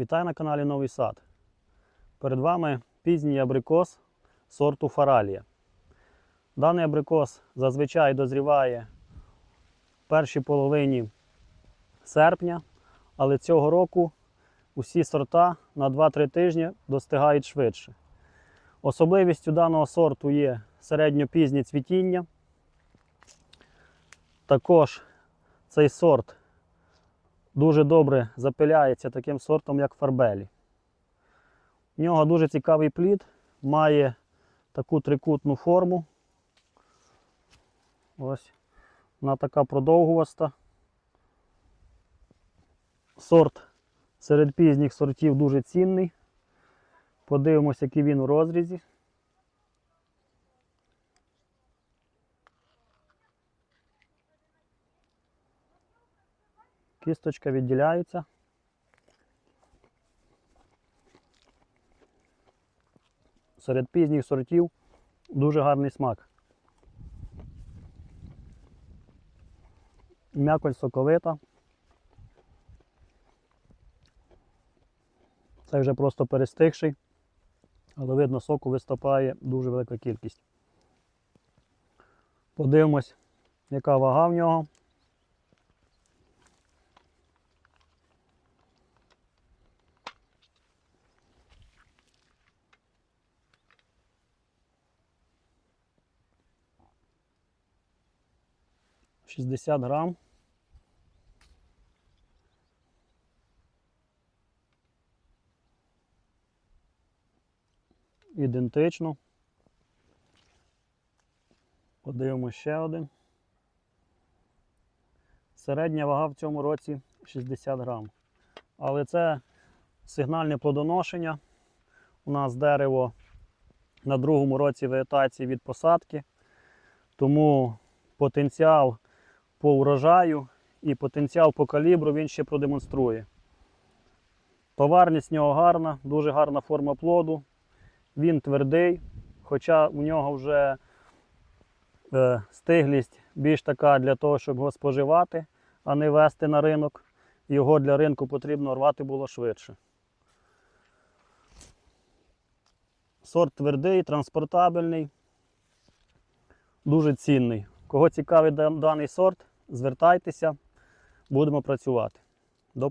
Вітаю на каналі Новий Сад. Перед вами пізній абрикос сорту Фаралія. Даний абрикос зазвичай дозріває в першій половині серпня, але цього року усі сорта на 2-3 тижні достигають швидше. Особливістю даного сорту є середньопізнє цвітіння. Також цей сорт дуже добре запиляється таким сортом, як фарбелі. У нього дуже цікавий плід, має таку трикутну форму. Ось вона така продовгуваста. Сорт серед пізніх сортів дуже цінний. Подивимося, який він у розрізі. Кісточка відділяється. Серед пізніх сортів дуже гарний смак. М'якоть соковита. Це вже просто перестигший, але видно, соку виступає дуже велика кількість. Подивимось, яка вага в нього. Шістдесят грам. Ідентично. Подивимося ще один. Середня вага в цьому році 60 грам. Але це сигнальне плодоношення. У нас дерево на другому році вегетації від посадки. Тому потенціал по урожаю і потенціал по калібру він ще продемонструє. Товарність в нього гарна, дуже гарна форма плоду. Він твердий, хоча у нього вже е, стиглість більш така для того, щоб його споживати, а не вести на ринок. Його для ринку потрібно рвати було швидше. Сорт твердий, транспортабельний, дуже цінний. Кого цікавить даний сорт, звертайтеся, будемо працювати.